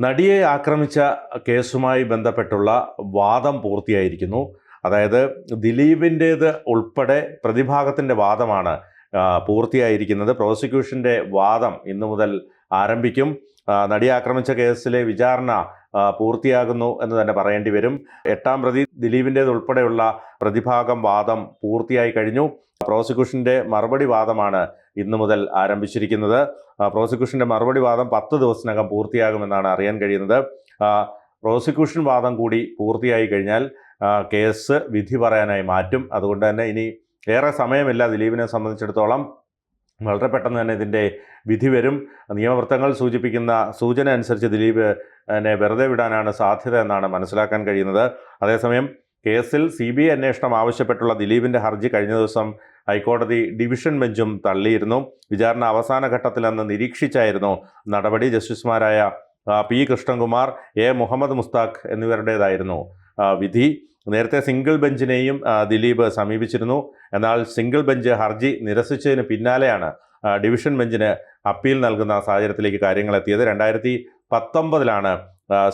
നടിയെ ആക്രമിച്ച കേസുമായി ബന്ധപ്പെട്ടുള്ള വാദം പൂർത്തിയായിരിക്കുന്നു. അതായത് ദിലീപിന്റേത് ഉൾപ്പെടെ പ്രതിഭാഗത്തിന്റെ വാദമാണ് പൂർത്തിയായിരിക്കുന്നത്. പ്രോസിക്യൂഷന്റെ വാദം ഇന്നു മുതൽ ആരംഭിക്കും. നടി ആക്രമിച്ച കേസിലെ വിചാരണ പൂർത്തിയാകുന്നു എന്ന് തന്നെ പറയേണ്ടി വരും. എട്ടാം പ്രതി ദിലീപിന്റേത് ഉൾപ്പെടെയുള്ള പ്രതിഭാഗം വാദം പൂർത്തിയായി കഴിഞ്ഞു. പ്രോസിക്യൂഷന്റെ മറുപടി വാദമാണ് ഇന്നു മുതൽ ആരംഭിച്ചിരിക്കുന്നത്. പ്രോസിക്യൂഷന്റെ മറുപടി വാദം പത്ത് ദിവസത്തിനകം പൂർത്തിയാകുമെന്നാണ് അറിയാൻ കഴിയുന്നത്. പ്രോസിക്യൂഷൻ വാദം കൂടി പൂർത്തിയായി കഴിഞ്ഞാൽ കേസ് വിധി പറയാനായി മാറ്റും. അതുകൊണ്ട് തന്നെ ഇനി ഏറെ സമയമില്ല ദിലീപിനെ സംബന്ധിച്ചിടത്തോളം. വളരെ പെട്ടെന്ന് തന്നെ ഇതിന്റെ വിധി വരും. നിയമവൃത്തങ്ങൾ സൂചിപ്പിക്കുന്ന സൂചന അനുസരിച്ച് ദിലീപ് എന്നെ വെറുതെ വിടാനാണ് സാധ്യത എന്നാണ് മനസ്സിലാക്കാൻ കഴിയുന്നത്. അതേസമയം കേസിൽ സി ബി ഐ അന്വേഷണം ആവശ്യപ്പെട്ടുള്ള ദിലീപിന്റെ ഹർജി കഴിഞ്ഞ ദിവസം ഹൈക്കോടതി ഡിവിഷൻ ബെഞ്ചും തള്ളിയിരുന്നു. വിചാരണ അവസാന ഘട്ടത്തിലെന്ന് നിരീക്ഷിച്ചായിരുന്നു നടപടി. ജസ്റ്റിസുമാരായ പി കൃഷ്ണകുമാർ എ മുഹമ്മദ് മുസ്താഖ് എന്നിവരുടേതായിരുന്നു വിധി. നേരത്തെ സിംഗിൾ ബെഞ്ചിനെയും ദിലീപ് സമീപിച്ചിരുന്നു. എന്നാൽ സിംഗിൾ ബെഞ്ച് ഹർജി നിരസിച്ചതിന് പിന്നാലെയാണ് ഡിവിഷൻ ബെഞ്ചിന് അപ്പീൽ നൽകുന്ന സാഹചര്യത്തിലേക്ക് കാര്യങ്ങൾ എത്തിയത്. രണ്ടായിരത്തി പത്തൊമ്പതിലാണ്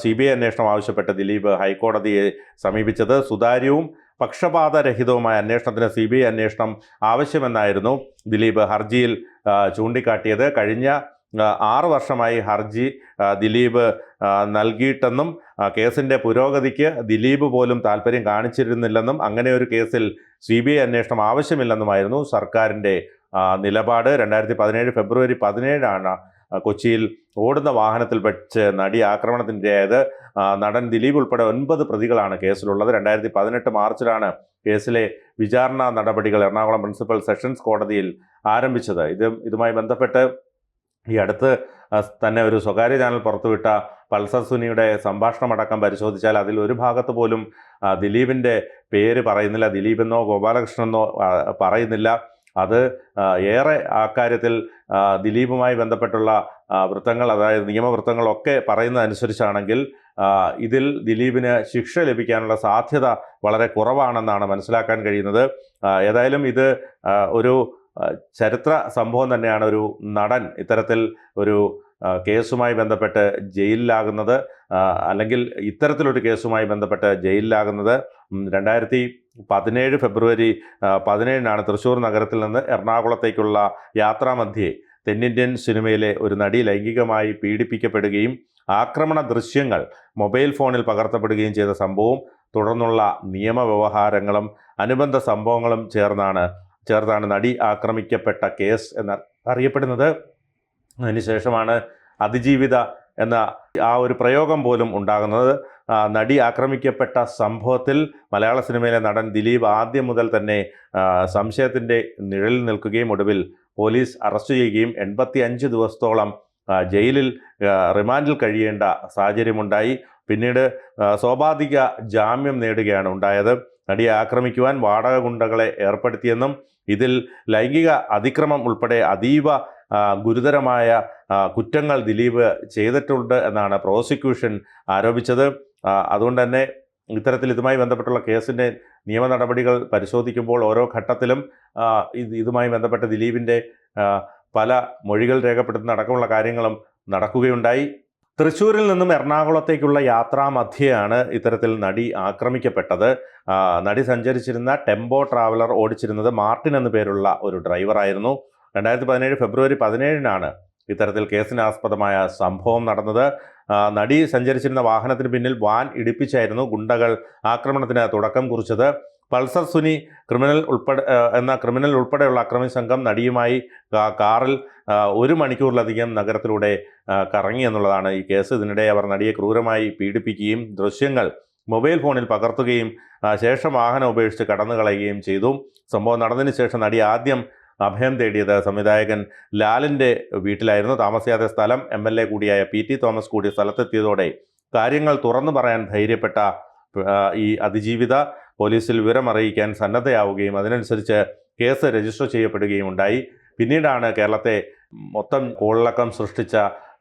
സി ബി ഐ അന്വേഷണം ആവശ്യപ്പെട്ട് ദിലീപ് ഹൈക്കോടതിയെ സമീപിച്ചത്. സുതാര്യവും പക്ഷപാതരഹിതവുമായ അന്വേഷണത്തിന് സി ബി ഐ അന്വേഷണം ആവശ്യമെന്നായിരുന്നു ദിലീപ് ഹർജിയിൽ ചൂണ്ടിക്കാട്ടിയത്. കഴിഞ്ഞ ആറ് വർഷമായി ഹർജി ദിലീപ് നൽകിയിട്ടെന്നും കേസിന്റെ പുരോഗതിക്ക് ദിലീപ് പോലും താല്പര്യം കാണിച്ചിരുന്നില്ലെന്നും അങ്ങനെ ഒരു കേസിൽ സി ബി ഐ അന്വേഷണം ആവശ്യമില്ലെന്നുമായിരുന്നു സർക്കാരിന്റെ നിലപാട്. രണ്ടായിരത്തി പതിനേഴ് ഫെബ്രുവരി പതിനേഴാണ് കൊച്ചിയിൽ ഓടുന്ന വാഹനത്തിൽ വെച്ച് നടി ആക്രമണത്തിനിരയായത്. നടൻ ദിലീപ് ഉൾപ്പെടെ ഒൻപത് പ്രതികളാണ് കേസിലുള്ളത്. രണ്ടായിരത്തി പതിനെട്ട് മാർച്ചിലാണ് കേസിലെ വിചാരണ നടപടികൾ എറണാകുളം പ്രിൻസിപ്പൽ സെഷൻസ് കോടതിയിൽ ആരംഭിച്ചത്. ഇത് ഇതുമായി ബന്ധപ്പെട്ട് ഈ അടുത്ത് തന്നെ ഒരു സ്വകാര്യ ചാനൽ പുറത്തുവിട്ട പൾസർ സുനിയുടെ സംഭാഷണമടക്കം പരിശോധിച്ചാൽ അതിൽ ഒരു ഭാഗത്ത് പോലും ദിലീപിന്റെ പേര് പറയുന്നില്ല. ദിലീപെന്നോ ഗോപാലകൃഷ്ണനെന്നോ പറയുന്നില്ല. അത് ഏറെ അക്കാര്യത്തിൽ ദിലീപുമായി ബന്ധപ്പെട്ടുള്ള വൃത്തങ്ങൾ അതായത് നിയമവൃത്തങ്ങളൊക്കെ പറയുന്നതനുസരിച്ചാണെങ്കിൽ ഇതിൽ ദിലീപിന് ശിക്ഷ ലഭിക്കാനുള്ള സാധ്യത വളരെ കുറവാണെന്നാണ് മനസ്സിലാക്കാൻ കഴിയുന്നത്. ഏതായാലും ഇത് ഒരു ചരിത്ര സംഭവം തന്നെയാണ് ഒരു നടൻ ഇത്തരത്തിൽ ഒരു കേസുമായി ബന്ധപ്പെട്ട് ജയിലിലാകുന്നത്. അല്ലെങ്കിൽ ഇത്തരത്തിലൊരു കേസുമായി ബന്ധപ്പെട്ട് ജയിലിലാകുന്നത്. രണ്ടായിരത്തി പതിനേഴ് ഫെബ്രുവരി പതിനേഴിനാണ് തൃശ്ശൂർ നഗരത്തിൽ നിന്ന് എറണാകുളത്തേക്കുള്ള യാത്രാമധ്യേ തെന്നിന്ത്യൻ സിനിമയിലെ ഒരു നടി ലൈംഗികമായി പീഡിപ്പിക്കപ്പെടുകയും ആക്രമണ ദൃശ്യങ്ങൾ മൊബൈൽ ഫോണിൽ പകർത്തപ്പെടുകയും ചെയ്ത സംഭവവും തുടർന്നുള്ള നിയമവ്യവഹാരങ്ങളും അനുബന്ധ സംഭവങ്ങളും ചേർന്നാണ് ചേർത്താണ് നടി ആക്രമിക്കപ്പെട്ട കേസ് എന്ന് അറിയപ്പെടുന്നത്. അതിനുശേഷമാണ് അതിജീവിത എന്ന ആ ഒരു പ്രയോഗം പോലും ഉണ്ടാകുന്നത്. നടി ആക്രമിക്കപ്പെട്ട സംഭവത്തിൽ മലയാള സിനിമയിലെ നടൻ ദിലീപ് ആദ്യം മുതൽ തന്നെ സംശയത്തിന്റെ നിഴലിൽ നിൽക്കുകയും ഒടുവിൽ പോലീസ് അറസ്റ്റ് ചെയ്യുകയും എൺപത്തി അഞ്ച് ദിവസത്തോളം ജയിലിൽ റിമാൻഡിൽ കഴിയേണ്ട സാഹചര്യമുണ്ടായി. പിന്നീട് സോപാധിക ജാമ്യം നേടുകയാണ് ഉണ്ടായത്. നടിയെ ആക്രമിക്കുവാൻ വാടക ഗുണ്ടകളെ ഏർപ്പെടുത്തിയെന്നും ഇതിൽ ലൈംഗിക അതിക്രമം ഉൾപ്പെടെ അതീവ ഗുരുതരമായ കുറ്റങ്ങൾ ദിലീപ് ചെയ്തിട്ടുണ്ട് എന്നാണ് പ്രോസിക്യൂഷൻ ആരോപിച്ചത്. അതുകൊണ്ട് തന്നെ ഇത്തരത്തിൽ ഇതുമായി ബന്ധപ്പെട്ടുള്ള കേസിന്റെ നിയമ നടപടികൾ പരിശോധിക്കുമ്പോൾ ഓരോ ഘട്ടത്തിലും ഇത് ഇതുമായി ബന്ധപ്പെട്ട് ദിലീപിന്റെ പല മൊഴികൾ രേഖപ്പെടുത്തുന്ന അടക്കമുള്ള കാര്യങ്ങളും നടക്കുകയുണ്ടായി. തൃശ്ശൂരിൽ നിന്നും എറണാകുളത്തേക്കുള്ള യാത്രാ യാത്രാമധ്യയാണ് ഇത്തരത്തിൽ നടി ആക്രമിക്കപ്പെട്ടത്. നടി സഞ്ചരിച്ചിരുന്ന ടെമ്പോ ട്രാവലർ ഓടിച്ചിരുന്നത് മാർട്ടിൻ എന്നു പേരുള്ള ഒരു ഡ്രൈവറായിരുന്നു. രണ്ടായിരത്തി പതിനേഴ് ഫെബ്രുവരി പതിനേഴിനാണ് ഇത്തരത്തിൽ കേസിനാസ്പദമായ സംഭവം നടന്നത്. നടി സഞ്ചരിച്ചിരുന്ന വാഹനത്തിന് പിന്നിൽ വാൻ ഇടിപ്പിച്ചായിരുന്നു ഗുണ്ടകൾ ആക്രമണത്തിന് തുടക്കം കുറിച്ചത്. പൾസർ സുനി ക്രിമിനൽ ഉൾപ്പെടെ എന്ന ക്രിമിനൽ ഉൾപ്പെടെയുള്ള അക്രമി സംഘം നടിയുമായി കാറിൽ ഒരു മണിക്കൂറിലധികം നഗരത്തിലൂടെ കറങ്ങി എന്നുള്ളതാണ് ഈ കേസ്. ഇതിനിടെ അവർ നടിയെ ക്രൂരമായി പീഡിപ്പിക്കുകയും ദൃശ്യങ്ങൾ മൊബൈൽ ഫോണിൽ പകർത്തുകയും ശേഷം വാഹനം ഉപേക്ഷിച്ച് കടന്നു കളയുകയും ചെയ്തു. സംഭവം നടന്നതിന് ശേഷം നടി ആദ്യം അഭയം തേടിയത് സംവിധായകൻ ലാലിന്റെ വീട്ടിലായിരുന്നു. താമസിയാതെ സ്ഥലം എം എൽ എ കൂടിയായ പി ടി തോമസ് കൂടി സ്ഥലത്തെത്തിയതോടെ കാര്യങ്ങൾ തുറന്നു പറയാൻ ധൈര്യപ്പെട്ട ഈ അതിജീവിത പോലീസിൽ വിവരം അറിയിക്കാൻ സന്നദ്ധയാവുകയും അതിനനുസരിച്ച് കേസ് രജിസ്റ്റർ ചെയ്യപ്പെടുകയും ഉണ്ടായി. പിന്നീടാണ് കേരളത്തെ മൊത്തം കോളിളക്കം സൃഷ്ടിച്ച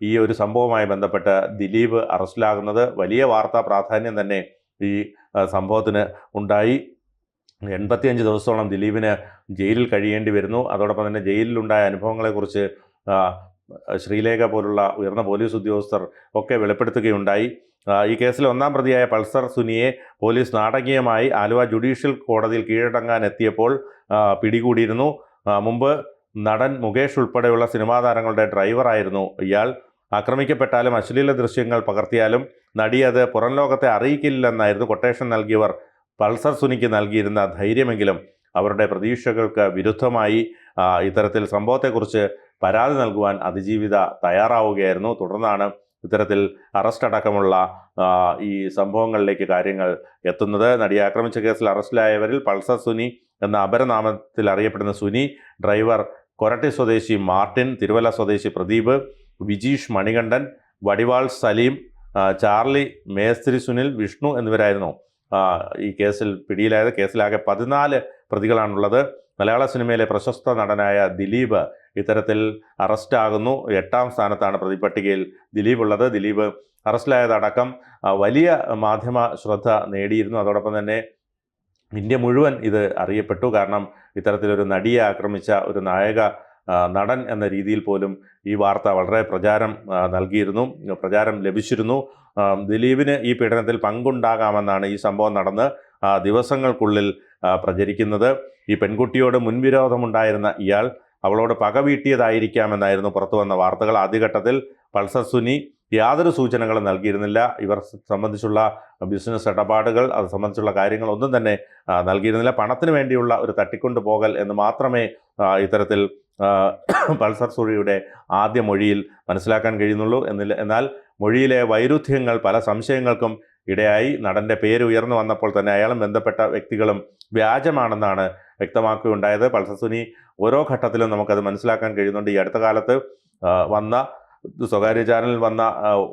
ഈ ഒരു സംഭവവുമായി ബന്ധപ്പെട്ട് ദിലീപ് അറസ്റ്റിലാകുന്നത്. വലിയ വാർത്താ പ്രാധാന്യം തന്നെ ഈ സംഭവത്തിന് ഉണ്ടായി. എൺപത്തിയഞ്ച് ദിവസത്തോളം ദിലീപിന് ജയിലിൽ കഴിയേണ്ടി വരുന്നു. അതോടൊപ്പം തന്നെ ജയിലിലുണ്ടായ അനുഭവങ്ങളെക്കുറിച്ച് ശ്രീലേഖ പോലുള്ള ഉയർന്ന പോലീസ് ഉദ്യോഗസ്ഥർ ഒക്കെ വെളിപ്പെടുത്തുകയുണ്ടായി. ഈ കേസിൽ ഒന്നാം പ്രതിയായ പൾസർ സുനിയെ പോലീസ് നാടകീയമായി ആലുവ ജുഡീഷ്യൽ കോടതിയിൽ കീഴടങ്ങാൻ എത്തിയപ്പോൾ പിടികൂടിയിരുന്നു. മുമ്പ് നടൻ മുകേഷ് ഉൾപ്പെടെയുള്ള സിനിമാ താരങ്ങളുടെ ഡ്രൈവറായിരുന്നു ഇയാൾ. ആക്രമിക്കപ്പെട്ടാലും അശ്ലീല ദൃശ്യങ്ങൾ പകർത്തിയാലും നടി അത് പുറം ലോകത്തെ അറിയിക്കില്ലെന്നായിരുന്നു കൊട്ടേഷൻ നൽകിയവർ. പൾസർ സുനിക്ക് നൽകിയിരുന്ന ധൈര്യമെങ്കിലും അവരുടെ പ്രതീക്ഷകൾക്ക് വിരുദ്ധമായി ഇത്തരത്തിൽ സംഭവത്തെക്കുറിച്ച് പരാതി നൽകുവാൻ അതിജീവിത തയ്യാറാവുകയായിരുന്നു. തുടർന്നാണ് ഇത്തരത്തിൽ അറസ്റ്റ് അടക്കമുള്ള ഈ സംഭവങ്ങളിലേക്ക് കാര്യങ്ങൾ എത്തുന്നത്. നടിയെ ആക്രമിച്ച കേസിൽ അറസ്റ്റിലായവരിൽ പൾസർ സുനി എന്ന അപരനാമത്തിൽ അറിയപ്പെടുന്ന സുനി ഡ്രൈവർ കൊരട്ടി സ്വദേശി മാർട്ടിൻ തിരുവല്ല സ്വദേശി പ്രദീപ് വിജീഷ് മണികണ്ഠൻ വടിവാൾ സലീം ചാർലി മേസ്ത്രി സുനിൽ വിഷ്ണു എന്നിവരായിരുന്നു ഈ കേസിൽ പിടിയിലായത്. കേസിലാകെ പതിനാല് പ്രതികളാണുള്ളത്. മലയാള സിനിമയിലെ പ്രശസ്ത നടനായ ദിലീപ് ഇത്തരത്തിൽ അറസ്റ്റാകുന്നു. എട്ടാം സ്ഥാനത്താണ് പ്രതിപട്ടികയിൽ ദിലീപ് ഉള്ളത് ദിലീപ് അറസ്റ്റിലായതടക്കം വലിയ മാധ്യമ ശ്രദ്ധ നേടിയിരുന്നു. അതോടൊപ്പം തന്നെ ഇന്ത്യ മുഴുവൻ ഇത് അറിയപ്പെട്ടു. കാരണം ഇത്തരത്തിലൊരു നടിയെ ആക്രമിച്ച ഒരു നായക നടൻ എന്ന രീതിയിൽ പോലും ഈ വാർത്ത വളരെ പ്രചാരം നൽകിയിരുന്നു. പ്രചാരം ലഭിച്ചിരുന്നു. ദിലീപിന് ഈ പീഡനത്തിൽ പങ്കുണ്ടാകാമെന്നാണ് ഈ സംഭവം നടന്ന് ദിവസങ്ങൾക്കുള്ളിൽ പ്രചരിക്കുന്നത്. ഈ പെൺകുട്ടിയോട് മുൻവിരോധമുണ്ടായിരുന്ന ഇയാൾ അവളോട് പക വീട്ടിയതായിരിക്കാമെന്നായിരുന്നു പുറത്തു വന്ന വാർത്തകൾ. ആദ്യഘട്ടത്തിൽ പൾസർ സുനി യാതൊരു സൂചനകളും നൽകിയിരുന്നില്ല. ഇവർ സംബന്ധിച്ചുള്ള ബിസിനസ് ഇടപാടുകൾ അത് സംബന്ധിച്ചുള്ള കാര്യങ്ങളൊന്നും തന്നെ നൽകിയിരുന്നില്ല. പണത്തിന് വേണ്ടിയുള്ള ഒരു തട്ടിക്കൊണ്ടു പോകൽ എന്ന് മാത്രമേ ഇത്തരത്തിൽ പൾസർ സുരിയുടെ ആദ്യ മൊഴിയിൽ മനസ്സിലാക്കാൻ കഴിയുന്നുള്ളൂ. എന്നില്ല എന്നാൽ മൊഴിയിലെ വൈരുദ്ധ്യങ്ങൾ പല സംശയങ്ങൾക്കും ഇടയായി. നടന്റെ പേര് ഉയർന്നു വന്നപ്പോൾ തന്നെ അയാളും ബന്ധപ്പെട്ട വ്യക്തികളും വ്യാജമാണെന്നാണ് വ്യക്തമാക്കുകയുണ്ടായത്. പൾസർ സുനി ഓരോ ഘട്ടത്തിലും നമുക്കത് മനസ്സിലാക്കാൻ കഴിയുന്നുണ്ട്. ഈ അടുത്ത കാലത്ത് വന്ന സ്വകാര്യ ചാനലിൽ വന്ന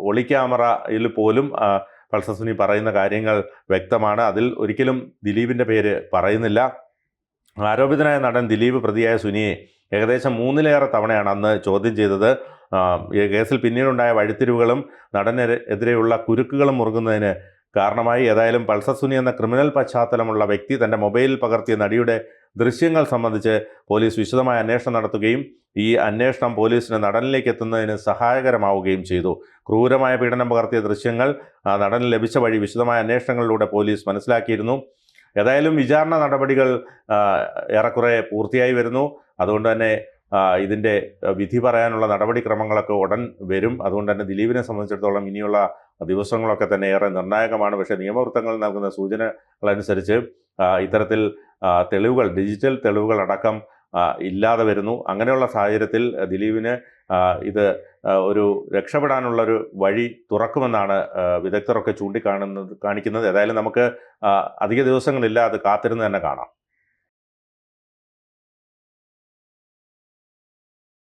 ഒളി ക്യാമറയിൽ പോലും പൾസർ സുനി പറയുന്ന കാര്യങ്ങൾ വ്യക്തമാണ്. അതിൽ ഒരിക്കലും ദിലീപിന്റെ പേര് പറയുന്നില്ല. ആരോപിതനായ നടൻ ദിലീപ് പ്രതിയായ സുനിയെ ഏകദേശം മൂന്നിലേറെ തവണയാണ് അന്ന് ചോദ്യം ചെയ്തത്. കേസിൽ പിന്നീടുണ്ടായ വഴിത്തിരിവുകളും നടനെതിരെയുള്ള കുരുക്കുകളും മുറുകുന്നതിന് കാരണമായി ഏതായാലും പൾസർ സുനി എന്ന ക്രിമിനൽ പശ്ചാത്തലമുള്ള വ്യക്തി തന്റെ മൊബൈലിൽ പകർത്തിയ നടിയുടെ ദൃശ്യങ്ങൾ സംബന്ധിച്ച് പോലീസ് വിശദമായ അന്വേഷണം നടത്തുകയും ഈ അന്വേഷണം പോലീസിന് നടനിലേക്ക് എത്തുന്നതിന് സഹായകരമാവുകയും ചെയ്തു. ക്രൂരമായ പീഡനം പകർത്തിയ ദൃശ്യങ്ങൾ നടന് ലഭിച്ച വഴി വിശദമായ അന്വേഷണങ്ങളിലൂടെ പോലീസ് മനസ്സിലാക്കിയിരുന്നു. ഏതായാലും വിചാരണ നടപടികൾ ഏറെക്കുറെ പൂർത്തിയായി വരുന്നു. അതുകൊണ്ട് തന്നെ ഇതിന്റെ വിധി പറയാനുള്ള നടപടിക്രമങ്ങളൊക്കെ ഉടൻ വരും. അതുകൊണ്ട് തന്നെ ദിലീപിനെ സംബന്ധിച്ചിടത്തോളം ഇനിയുള്ള ദിവസങ്ങളൊക്കെ തന്നെ ഏറെ നിർണായകമാണ്. പക്ഷേ നിയമവൃത്തങ്ങൾ നൽകുന്ന സൂചനകളനുസരിച്ച് ഇത്തരത്തിൽ തെളിവുകൾ ഡിജിറ്റൽ തെളിവുകൾ അടക്കം ഇല്ലാതെ വരുന്നു. അങ്ങനെയുള്ള സാഹചര്യത്തിൽ ദിലീപിന് ഇത് ഒരു രക്ഷപ്പെടാനുള്ളൊരു വഴി തുറക്കുമെന്നാണ് വിദഗ്ധരൊക്കെ ചൂണ്ടിക്കാണുന്നത് കാണിക്കുന്നത്. ഏതായാലും നമുക്ക് അധിക ദിവസങ്ങളില്ല. അത് കാത്തിരുന്ന് തന്നെ കാണാം.